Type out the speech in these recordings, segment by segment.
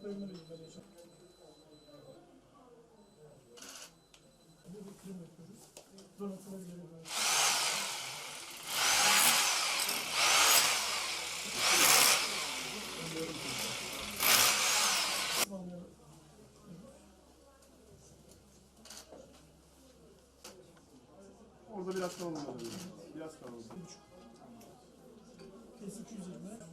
aralıklarında veriyor ben yaşam. Bir de krim yapıyoruz. Böyle. Osmanlı Orada biraz kalın olabilir. Biraz kalın. Kes 220.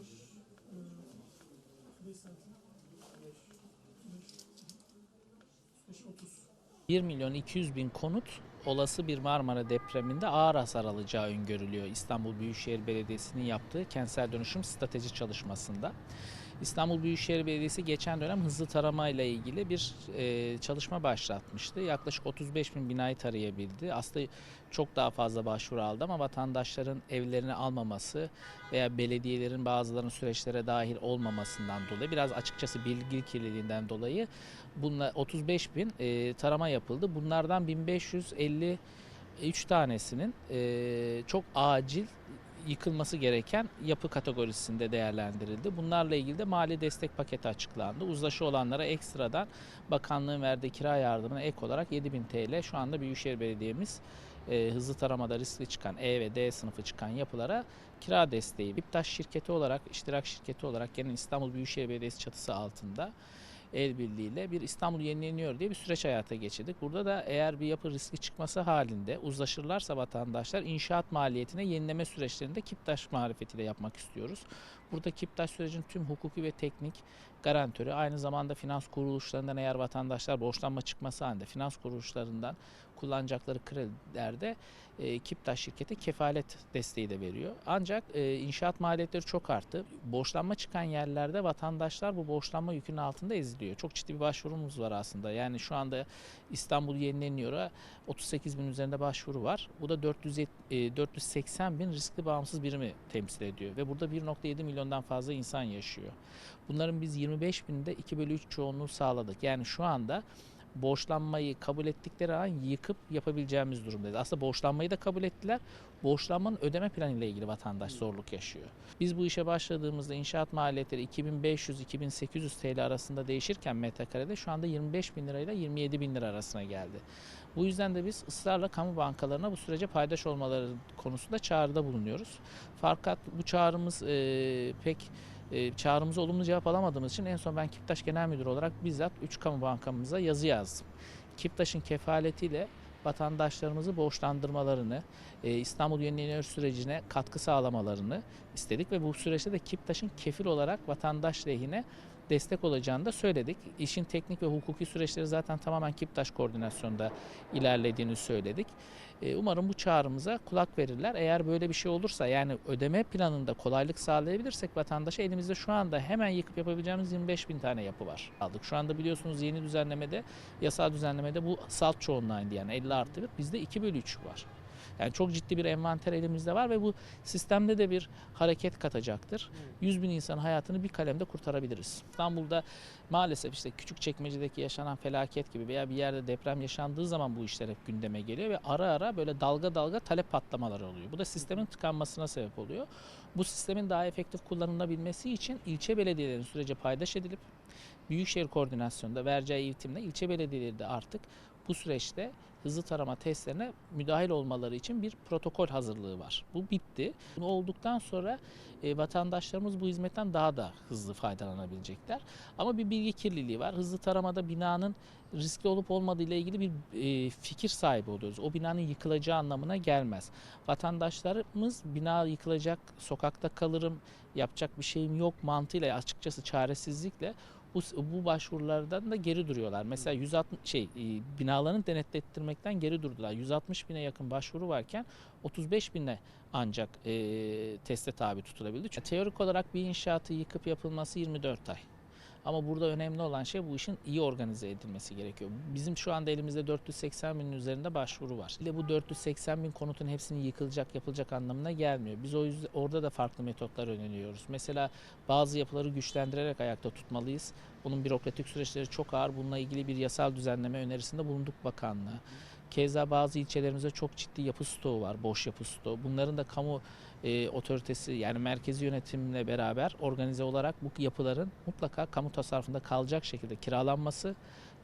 5 5 santim 5 5 30 1 milyon 200 bin konut olası bir Marmara depreminde ağır hasar alacağı öngörülüyor İstanbul Büyükşehir Belediyesi'nin yaptığı kentsel dönüşüm strateji çalışmasında. İstanbul Büyükşehir Belediyesi geçen dönem hızlı tarama ile ilgili bir e, çalışma başlatmıştı. Yaklaşık 35 bin binayı tarayabildi. Aslında çok daha fazla başvuru aldı ama vatandaşların evlerini almaması veya belediyelerin bazılarının süreçlere dahil olmamasından dolayı biraz açıkçası bilgi kirliliğinden dolayı bunlar 35 bin e, tarama yapıldı. Bunlardan 1553 tanesinin e, çok acil yıkılması gereken yapı kategorisinde değerlendirildi. Bunlarla ilgili de mali destek paketi açıklandı. Uzlaşı olanlara ekstradan bakanlığın verdiği kira yardımına ek olarak 7000 TL şu anda Büyükşehir Belediye'miz e, hızlı taramada riskli çıkan E ve D sınıfı çıkan yapılara kira desteği. İptaş şirketi olarak, iştirak şirketi olarak gene İstanbul Büyükşehir Belediyesi çatısı altında el birliğiyle bir İstanbul yenileniyor diye bir süreç hayata geçirdik. Burada da eğer bir yapı riski çıkması halinde uzlaşırlarsa vatandaşlar inşaat maliyetine yenileme süreçlerinde Kiptaş marifetiyle yapmak istiyoruz. Burada Kiptaş sürecin tüm hukuki ve teknik garantörü aynı zamanda finans kuruluşlarından eğer vatandaşlar borçlanma çıkması halinde finans kuruluşlarından kullanacakları kredilerde e, Kiptaş şirketi kefalet desteği de veriyor. Ancak e, inşaat maliyetleri çok arttı. Borçlanma çıkan yerlerde vatandaşlar bu borçlanma yükünün altında eziliyor. Çok ciddi bir başvurumuz var aslında. Yani şu anda İstanbul yenileniyor'a 38 bin üzerinde başvuru var. Bu da 400, e, 480 bin riskli bağımsız birimi temsil ediyor. Ve burada 1.7 milyondan fazla insan yaşıyor. Bunların biz 25 binde 2 bölü 3 çoğunluğu sağladık. Yani şu anda borçlanmayı kabul ettikleri an yıkıp yapabileceğimiz durumdayız. Aslında borçlanmayı da kabul ettiler. Borçlanmanın ödeme planıyla ilgili vatandaş zorluk yaşıyor. Biz bu işe başladığımızda inşaat maliyetleri 2500-2800 TL arasında değişirken metrekarede şu anda 25 bin lirayla 27 bin lira arasına geldi. Bu yüzden de biz ısrarla kamu bankalarına bu sürece paydaş olmaları konusunda çağrıda bulunuyoruz. Fakat bu çağrımız eee, pek e, çağrımıza olumlu cevap alamadığımız için en son ben Kiptaş Genel Müdürü olarak bizzat 3 kamu bankamıza yazı yazdım. Kiptaş'ın kefaletiyle vatandaşlarımızı borçlandırmalarını, e, İstanbul Yenileniyor sürecine katkı sağlamalarını istedik ve bu süreçte de Kiptaş'ın kefil olarak vatandaş lehine destek olacağını da söyledik. İşin teknik ve hukuki süreçleri zaten tamamen Kiptaş koordinasyonda ilerlediğini söyledik. E, Umarım bu çağrımıza kulak verirler. Eğer böyle bir şey olursa yani ödeme planında kolaylık sağlayabilirsek vatandaşa elimizde şu anda hemen yıkıp yapabileceğimiz 25 bin tane yapı var. Aldık. Şu anda biliyorsunuz yeni düzenlemede, yasal düzenlemede bu salt çoğunluğa indi yani 50 artı 1. Bizde 2 bölü 3 var. Yani çok ciddi bir envanter elimizde var ve bu sistemde de bir hareket katacaktır. 100 bin insanın hayatını bir kalemde kurtarabiliriz. İstanbul'da maalesef işte küçük çekmecedeki yaşanan felaket gibi veya bir yerde deprem yaşandığı zaman bu işler hep gündeme geliyor ve ara ara böyle dalga dalga talep patlamaları oluyor. Bu da sistemin tıkanmasına sebep oluyor. Bu sistemin daha efektif kullanılabilmesi için ilçe belediyelerin sürece paydaş edilip Büyükşehir koordinasyonunda vereceği eğitimle ilçe belediyeleri de artık bu süreçte hızlı tarama testlerine müdahil olmaları için bir protokol hazırlığı var. Bu bitti. Bu olduktan sonra e, vatandaşlarımız bu hizmetten daha da hızlı faydalanabilecekler. Ama bir bilgi kirliliği var. Hızlı taramada binanın riskli olup olmadığı ile ilgili bir e, fikir sahibi oluyoruz. O binanın yıkılacağı anlamına gelmez. Vatandaşlarımız bina yıkılacak, sokakta kalırım, yapacak bir şeyim yok mantığıyla açıkçası çaresizlikle bu, bu başvurulardan da geri duruyorlar. Mesela 160 şey e, binalarını denetlettirmekten geri durdular. 160 bine yakın başvuru varken 35 bine ancak e, teste tabi tutulabildi. Çünkü teorik olarak bir inşaatı yıkıp yapılması 24 ay. Ama burada önemli olan şey bu işin iyi organize edilmesi gerekiyor. Bizim şu anda elimizde 480 binin üzerinde başvuru var. De bu 480 bin konutun hepsinin yıkılacak, yapılacak anlamına gelmiyor. Biz o yüzden orada da farklı metotlar öneriyoruz. Mesela bazı yapıları güçlendirerek ayakta tutmalıyız. Bunun bürokratik süreçleri çok ağır. Bununla ilgili bir yasal düzenleme önerisinde bulunduk bakanlığa. Keza bazı ilçelerimizde çok ciddi yapı stoğu var, boş yapı stoğu. Bunların da kamu e, otoritesi yani merkezi yönetimle beraber organize olarak bu yapıların mutlaka kamu tasarrufunda kalacak şekilde kiralanması,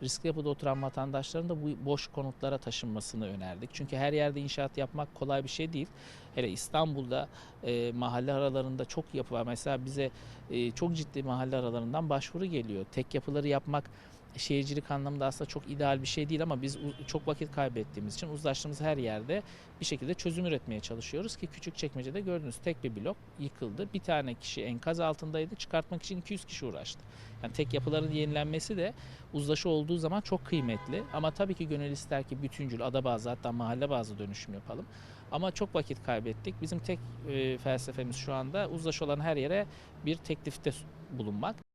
riskli yapıda oturan vatandaşların da bu boş konutlara taşınmasını önerdik. Çünkü her yerde inşaat yapmak kolay bir şey değil. Hele İstanbul'da e, mahalle aralarında çok yapı var. Mesela bize e, çok ciddi mahalle aralarından başvuru geliyor. Tek yapıları yapmak şehircilik anlamında aslında çok ideal bir şey değil ama biz çok vakit kaybettiğimiz için uzlaştığımız her yerde bir şekilde çözüm üretmeye çalışıyoruz ki küçük çekmecede gördünüz tek bir blok yıkıldı. Bir tane kişi enkaz altındaydı. Çıkartmak için 200 kişi uğraştı. Yani tek yapıların yenilenmesi de uzlaşı olduğu zaman çok kıymetli. Ama tabii ki gönül ister ki bütüncül, ada bazı hatta mahalle bazı dönüşüm yapalım. Ama çok vakit kaybettik. Bizim tek e, felsefemiz şu anda uzlaşı olan her yere bir teklifte bulunmak.